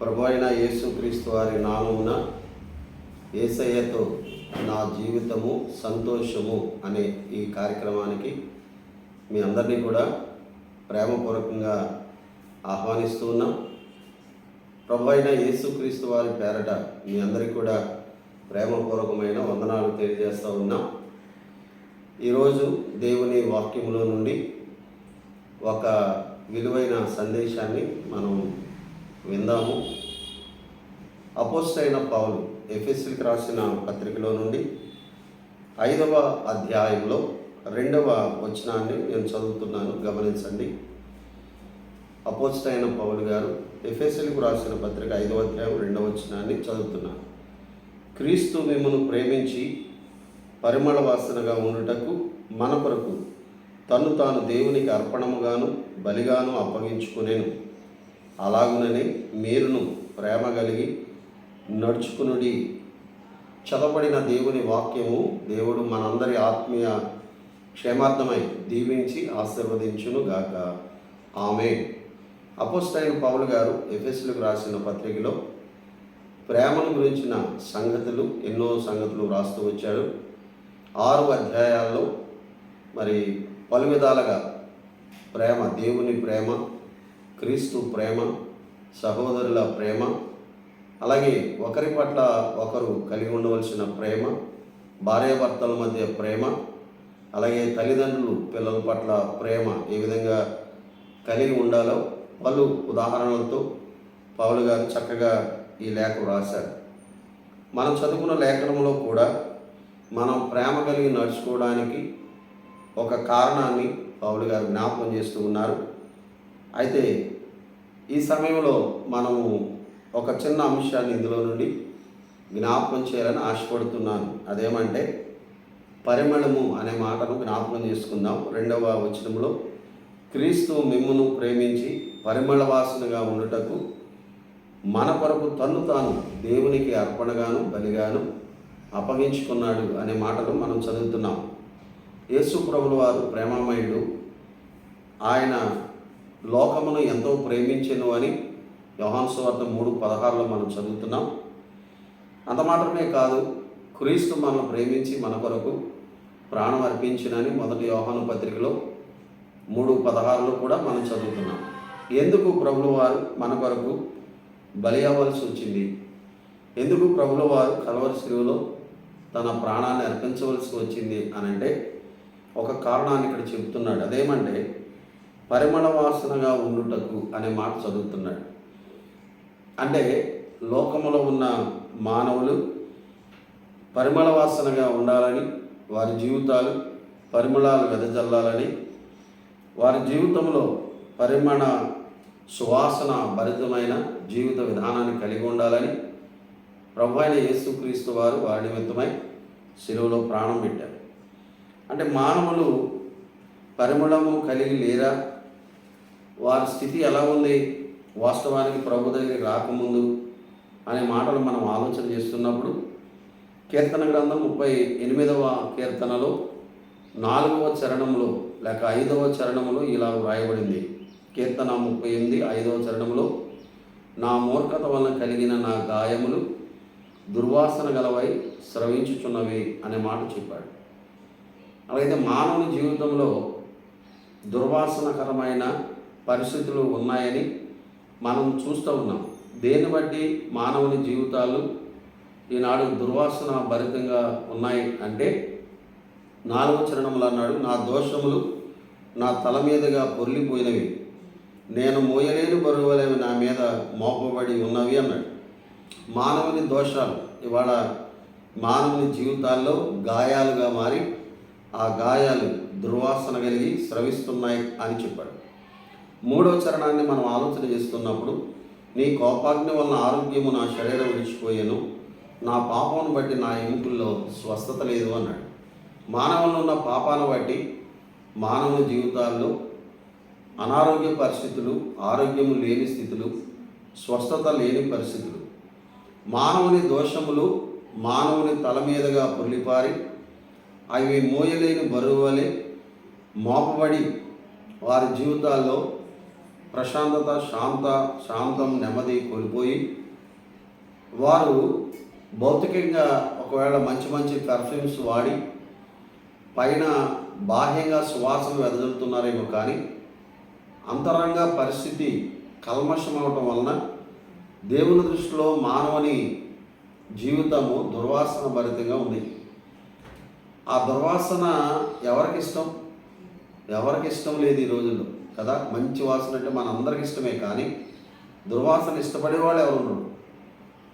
ప్రభు అయిన యేసుక్రీస్తు వారి నామమున ఏసయ్యతో నా జీవితము సంతోషము అనే ఈ కార్యక్రమానికి మీ అందరినీ కూడా ప్రేమపూర్వకంగా ఆహ్వానిస్తూ ఉన్నాం. ప్రభు అయిన యేసుక్రీస్తు వారి పేరట మీ అందరికీ కూడా ప్రేమపూర్వకమైన వందనాలు తెలియజేస్తూ ఉన్నాం. ఈరోజు దేవుని వాక్యంలో నుండి ఒక విలువైన సందేశాన్ని మనం విందాము. అపోస్ట్ అయిన పౌలు ఎఫ్ఎస్సికి రాసిన పత్రికలో నుండి ఐదవ అధ్యాయంలో రెండవ వచనాన్ని నేను చదువుతున్నాను గమనించండి. అపోస్ట్ అయిన పౌలు గారు ఎఫ్ఎస్ఎల్కు రాసిన పత్రిక ఐదవ అధ్యాయం రెండవ వచనాన్ని చదువుతున్నాను. క్రీస్తు మిమ్మను ప్రేమించి పరిమళ వాసనగా ఉండుటకు మన కొరకు తను తాను దేవునికి అర్పణముగాను బలిగాను అప్పగించుకునేను. అలాగుననే మీరును ప్రేమ కలిగి నడుచుకునుడి. చదవబడిన దేవుని వాక్యము దేవుడు మనందరి ఆత్మీయ క్షేమార్థమై దీవించి ఆశీర్వదించును గాక. ఆమె అపోస్టైన్ పౌలు గారు ఎఫ్ఎస్లకు రాసిన పత్రికలో ప్రేమను గురించిన సంగతులు ఎన్నో సంగతులు వ్రాస్తూ వచ్చాడు. ఆరు అధ్యాయాల్లో మరి పలు విధాలుగా ప్రేమ దేవుని ప్రేమ క్రీస్తు ప్రేమ సహోదరుల ప్రేమ అలాగే ఒకరి పట్ల ఒకరు కలిగి ఉండవలసిన ప్రేమ భార్యాభర్తల మధ్య ప్రేమ అలాగే తల్లిదండ్రులు పిల్లల పట్ల ప్రేమ ఏ విధంగా కలిగి ఉండాలో పలు ఉదాహరణలతో పౌలు గారు చక్కగా ఈ లేఖ రాశారు మనం చదువుకున్న లేఖనంలో కూడా మనం ప్రేమ కలిగి నడుచుకోవడానికి ఒక కారణాన్ని పౌలు గారు జ్ఞాపకం చేస్తూ ఉన్నారు. అయితే ఈ సమయంలో మనము ఒక చిన్న అంశాన్ని ఇందులో నుండి జ్ఞాపకం చేయాలని ఆశపడుతున్నాను. అదేమంటే పరిమళము అనే మాటను జ్ఞాపకం చేసుకుందాం. రెండవ వచనంలో క్రీస్తు మిమ్మును ప్రేమించి పరిమళ వాసనగా ఉండుటకు మన కొరకు తన్ను తాను దేవునికి అర్పణగాను బలిగాను అప్పగించుకున్నాడు అనే మాటలు మనం చదువుతున్నాం. యేసు ప్రభుల వారు ప్రేమమయుడు. ఆయన లోకమును ఎంతో ప్రేమించను అని యోహాన్ సువార్త మూడు పదహారులో మనం చదువుతున్నాం. అంత మాత్రమే కాదు క్రీస్తు మనం ప్రేమించి మన కొరకు ప్రాణం అర్పించినని మొదటి యోహాను పత్రికలో మూడు పదహారులో కూడా మనం చదువుతున్నాం. ఎందుకు ప్రభుల వారు మన కొరకు బలి అవ్వాల్సి వచ్చింది? ఎందుకు ప్రభుల వారు కలవరి శిలువలో తన ప్రాణాన్ని అర్పించవలసి వచ్చింది అని అంటే ఒక కారణాన్ని ఇక్కడ చెబుతున్నాడు. అదేమంటే పరిమళ వాసనగా ఉండుటకు అనే మాట చదువుతున్నాడు. అంటే లోకములో ఉన్న మానవులు పరిమళ వాసనగా ఉండాలని వారి జీవితాలు పరిమళాలు వెదజల్లాలని వారి జీవితంలో పరిమళ సువాసన భరితమైన జీవిత విధానాన్ని కలిగి ఉండాలని ప్రభు అయిన యేసుక్రీస్తు వారు వారి నిమిత్తమై శిలువలో ప్రాణం పెట్టారు. అంటే మానవులు పరిమళము కలిగి లేరా? వారి స్థితి ఎలా ఉంది? వాస్తవానికి ప్రభు దగ్గరికి రాకముందు అనే మాటలు మనం ఆలోచన చేస్తున్నప్పుడు కీర్తన గ్రంథం ముప్పై ఎనిమిదవ కీర్తనలో నాలుగవ చరణంలో లేక ఐదవ చరణంలో ఇలా వ్రాయబడింది. కీర్తన ముప్పై ఎనిమిది ఐదవ చరణంలో నా మూర్ఖత వలన కలిగిన నా గాయములు దుర్వాసన గలవై స్రవించుచున్నవి అనే మాట చెప్పాడు. అలాగైతే మానవుని జీవితంలో దుర్వాసనకరమైన పరిస్థితులు ఉన్నాయని మనం చూస్తూ ఉన్నాం. దేన్ని బట్టి మానవుని జీవితాలు ఈనాడు దుర్వాసన భరితంగా ఉన్నాయి అంటే నాలుగో చరణములు అన్నాడు నా దోషములు నా తల మీదుగా పొర్లిపోయినవి. నేను మోయలేని బరువులేవి నా మీద మోపబడి ఉన్నవి అన్నాడు. మానవుని దోషాలు ఇవాళ మానవుని జీవితాల్లో గాయాలుగా మారి ఆ గాయాలు దుర్వాసన కలిగి స్రవిస్తున్నాయి అని చెప్పాడు. మూడవ చరణాన్ని మనం ఆలోచన చేస్తున్నప్పుడు నీ కోపాగ్ని వలన ఆరోగ్యము నా శరీరం విడిచిపోయాను. నా పాపమును బట్టి నా ఎముకల్లో స్వస్థత లేదు అన్నాడు. మానవుల్లో ఉన్న పాపాన్ని బట్టి మానవుని జీవితాల్లో అనారోగ్య పరిస్థితులు ఆరోగ్యము లేని స్థితులు స్వస్థత లేని పరిస్థితులు. మానవుని దోషములు మానవుని తల మీదుగా పొర్లిపారి అవి మోయలేని బరువు వలె మోపబడి వారి జీవితాల్లో ప్రశాంతత శాంత శాంతం నెమ్మది కోల్పోయి వారు భౌతికంగా ఒకవేళ మంచి మంచి పెర్ఫ్యూమ్స్ వాడి పైన బాహ్యంగా సువాసన వెదజల్లుతున్నారేమో కానీ అంతరంగ పరిస్థితి కల్మషం అవటం వలన దేవుని దృష్టిలో మానవుని జీవితము దుర్వాసన భరితంగా ఉంది. ఆ దుర్వాసన ఎవరికి ఇష్టం? ఎవరికి ఇష్టం లేదు ఈ రోజుల్లో? కదా? మంచి వాసన అంటే మన అందరికి ఇష్టమే కానీ దుర్వాసన ఇష్టపడే వాళ్ళు ఎవరు ఉండరు.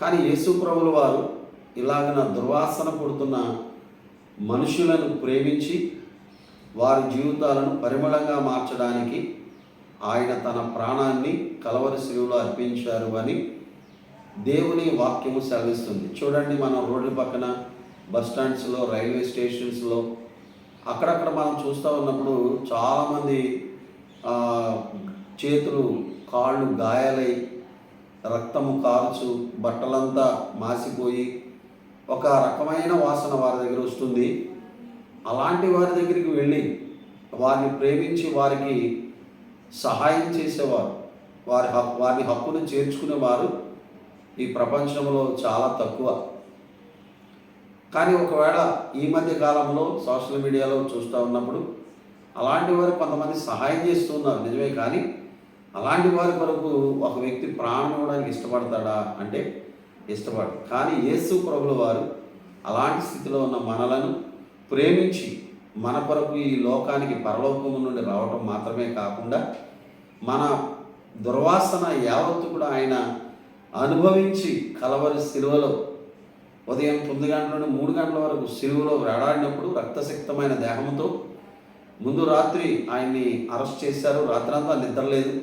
కానీ యేసు ప్రభుల వారు ఇలాగన దుర్వాసన పుడుతున్న మనుషులను ప్రేమించి వారి జీవితాలను పరిమళంగా మార్చడానికి ఆయన తన ప్రాణాన్ని కలవరి శివులు అర్పించారు అని దేవుని వాక్యము సెలవిస్తుంది. చూడండి మనం రోడ్ల పక్కన బస్ స్టాండ్స్లో రైల్వే స్టేషన్స్లో అక్కడక్కడ మనం చూస్తూ ఉన్నప్పుడు చాలామంది చేతులు కాళ్ళు గాయాలై రక్తము కాల్చు బట్టలంతా మాసిపోయి ఒక రకమైన వాసన వారి దగ్గర వస్తుంది. అలాంటి వారి దగ్గరికి వెళ్ళి వారిని ప్రేమించి వారికి సహాయం చేసేవారు. వారి హక్కు వారి హక్కును చేర్చుకునేవారు ఈ ప్రపంచంలో చాలా తక్కువ. కానీ ఒకవేళ ఈ మధ్య కాలంలో సోషల్ మీడియాలో చూస్తూ ఉన్నప్పుడు అలాంటి వారు కొంతమంది సహాయం చేస్తున్నారు నిజమే కానీ అలాంటి వారి కొరకు ఒక వ్యక్తి ప్రాణం ఇవ్వడానికి ఇష్టపడతాడా అంటే ఇష్టపడు. కానీ యేసు ప్రభుల వారు అలాంటి స్థితిలో ఉన్న మనలను ప్రేమించి మన కొరకు ఈ లోకానికి పరలోకము నుండి రావటం మాత్రమే కాకుండా మన దుర్వాసన యావత్తు కూడా ఆయన అనుభవించి కలవరి సిలువలో ఉదయం తొమ్మిది గంటల నుండి మూడు గంటల వరకు సిలువలో వేలాడినప్పుడు రక్తశక్తమైన దేహంతో ముందు రాత్రి ఆయన్ని అరెస్ట్ చేశారు. రాత్రంతా నిద్రలేదు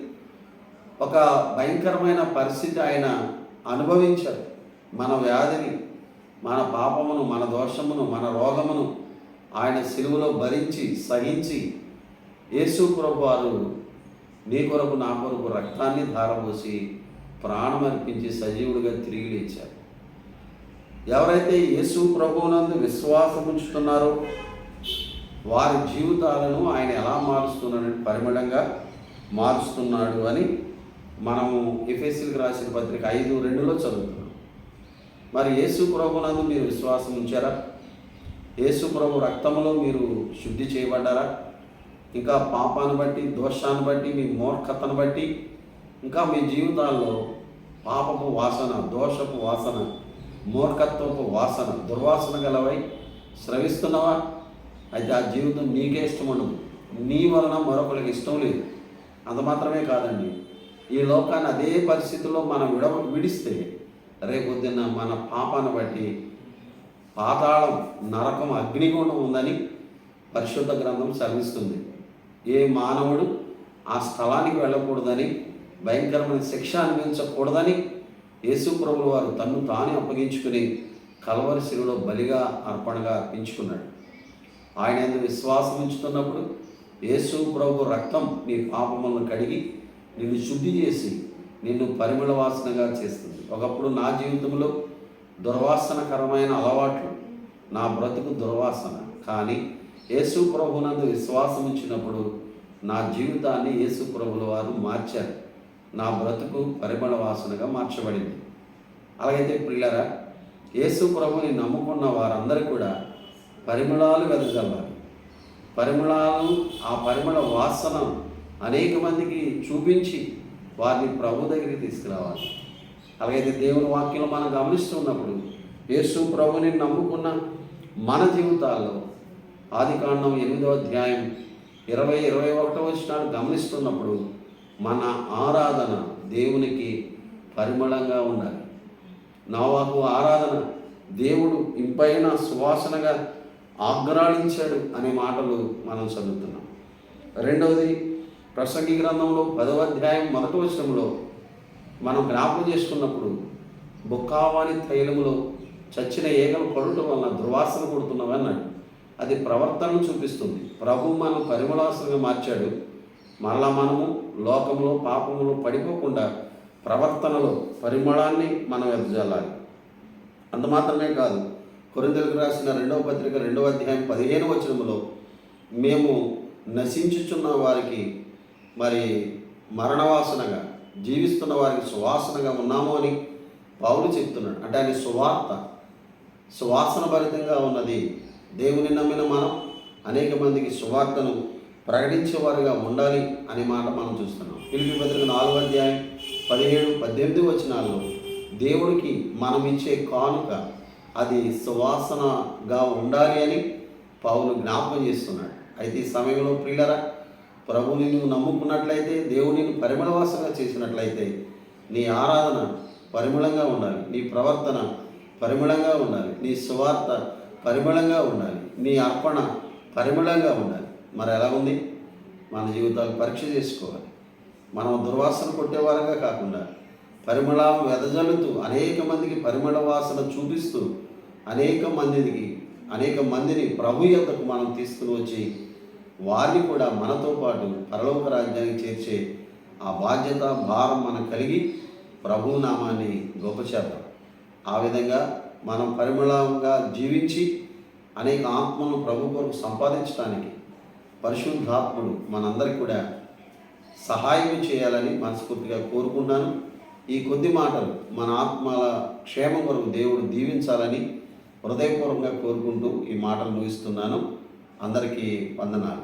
ఒక భయంకరమైన పరిస్థితి ఆయన అనుభవించారు. మన వ్యాధిని మన పాపమును మన దోషమును మన రోగమును ఆయన సిలువలో భరించి సహించి యేసు ప్రభు వారు నీ కొరకు నా కొరకు రక్తాన్ని ధారపోసి ప్రాణం అర్పించి సజీవుడిగా తిరిగి లేచారు. ఎవరైతే యేసు ప్రభువునందు విశ్వాసం ఉంచుతున్నారో వారి జీవితాలను ఆయన ఎలా మారుస్తున్నాడు పరిమళంగా మారుస్తున్నాడు అని మనము ఎఫ్ఎస్సీలకు రాసిన పత్రిక ఐదు రెండులో చదువుతున్నాం. మరి యేసు ప్రభునందు మీరు విశ్వాసం ఉంచారా? యేసు ప్రభు రక్తంలో మీరు శుద్ధి చేయబడ్డారా? ఇంకా పాపాన్ని బట్టి దోషాన్ని బట్టి మీ మూర్ఖతను బట్టి ఇంకా మీ జీవితాల్లో పాపపు వాసన దోషపు వాసన మూర్ఖత్వపు వాసన దుర్వాసన గలవై స్రవిస్తున్నావా అయితే ఆ జీవితం నీకే ఇష్టం ఉండదు. నీ వలన మరొకరికి ఇష్టం లేదు. అంత మాత్రమే కాదండి. ఈ లోకాన్ని అదే పరిస్థితుల్లో మనం విడ విడిస్తే రేపొద్దున్న మన పాపాన్ని బట్టి పాతాళం నరకం అగ్నిగుండం ఉందని పరిశుద్ధ గ్రంథం సెలవిస్తుంది ఏ మానవుడు ఆ స్థలానికి వెళ్ళకూడదని భయంకరమైన శిక్ష అనిపించకూడదని యేసు వారు తన్ను తానే అప్పగించుకుని కలవరి శిలువలో బలిగా అర్పణగా అర్పించుకున్నాడు. ఆయన ఎందు విశ్వాసం ఉంచుతున్నప్పుడు యేసు ప్రభు రక్తం నీ పాపములను కడిగి నిన్ను శుద్ధి చేసి నిన్ను పరిమళ వాసనగా చేస్తుంది. ఒకప్పుడు నా జీవితంలో దుర్వాసనకరమైన అలవాట్లు నా బ్రతుకు దుర్వాసన. కానీ యేసు ప్రభునందు విశ్వాసం ఉంచినప్పుడు నా జీవితాన్ని యేసు ప్రభుల వారు మార్చారు. నా బ్రతుకు పరిమళ వాసనగా మార్చబడింది. అలాగైతే పిల్లరా యేసు ప్రభుని నమ్ముకున్న వారందరూ కూడా పరిమళాలు వెదజల్లాలి పరిమళాలు ఆ పరిమళ వాసన అనేక మందికి చూపించి వారిని ప్రభు దగ్గరికి తీసుకురావాలి. అలాగైతే దేవుని వాక్యంలో మనం గమనిస్తున్నప్పుడు యేసు ప్రభుని నమ్ముకున్న మన జీవితాల్లో ఆది కాండం ఎనిమిదో అధ్యాయం ఇరవై ఇరవై ఒకటో వచ్చినాడు గమనిస్తున్నప్పుడు మన ఆరాధన దేవునికి పరిమళంగా ఉండాలి. నవాహు ఆరాధన దేవుడు ఇంపైన సువాసనగా ఆగ్రాళించాడు అనే మాటలు మనం చదువుతున్నాం. రెండవది ప్రసంగి గ్రంథంలో పదవ అధ్యాయం మొదటి వచనంలో మనం జ్ఞాపకం చేసుకున్నప్పుడు బుక్కావాణి తైలములో చచ్చిన ఏగలు పడుట వలన దుర్వాసన కొడుతున్నామన్నాడు అది ప్రవర్తనను చూపిస్తుంది. ప్రభు మనం పరిమళాసనగా మార్చాడు. మరలా మనము లోకంలో పాపములో పడిపోకుండా ప్రవర్తనలో పరిమళాన్ని మనం వెదజల్లాలి అంత మాత్రమే కాదు కొరిందలకు రాసిన రెండవ పత్రిక రెండవ అధ్యాయం పదిహేను వచనములో మేము నశించుచున్న వారికి మరి మరణవాసనగా జీవిస్తున్న వారికి సువాసనగా ఉన్నాము అని పౌలు చెప్తున్నాడు. అంటే ఆయన సువార్త సువాసన భరితంగా ఉన్నది. దేవుని నమ్మిన మనం అనేక మందికి సువార్తను ప్రకటించేవారుగా ఉండాలి అనే మాట మనం చూస్తున్నాం. పిలిపి పత్రిక నాలుగు అధ్యాయం పదిహేడు పద్దెనిమిది వచనాల్లో దేవుడికి మనం ఇచ్చే కానుక అది సువాసనగా ఉండాలి అని పౌలు జ్ఞాపకం చేస్తున్నాడు. అయితే ఈ సమయంలో ప్రియులరా ప్రభుని నువ్వు నమ్ముకున్నట్లయితే దేవుని పరిమళవాసంగా చేసినట్లయితే నీ ఆరాధన పరిమళంగా ఉండాలి నీ ప్రవర్తన పరిమళంగా ఉండాలి నీ సువార్త పరిమళంగా ఉండాలి నీ అర్పణ పరిమళంగా ఉండాలి. మరి ఎలా ఉంది? మన జీవితాలు పరీక్ష చేసుకోవాలి. మనం దుర్వాసన కొట్టేవారంగా కాకుండా పరిమళం వెదజల్లుతూ అనేక మందికి పరిమళ వాసన చూపిస్తూ అనేక మందికి అనేక మందిని ప్రభు యొక్కకు మనం తీసుకుని వచ్చి వారిని కూడా మనతో పాటు పరలోక రాజ్యానికి చేర్చే ఆ బాధ్యత భారం మనకు కలిగి ప్రభు నామాన్ని గొప్ప చేద్దాం. ఆ విధంగా మనం పరిమళంగా జీవించి అనేక ఆత్మలను ప్రభు కొరకు సంపాదించడానికి పరిశుద్ధాత్ముడు మనందరికీ కూడా సహాయం చేయాలని మనస్ఫూర్తిగా కోరుకుంటాను ఈ కొద్ది మాటలు మన ఆత్మల క్షేమం కొరకు దేవుడు దీవించాలని హృదయపూర్వకంగా కోరుకుంటూ ఈ మాటలు ముగిస్తున్నాను. అందరికీ వందనాలు.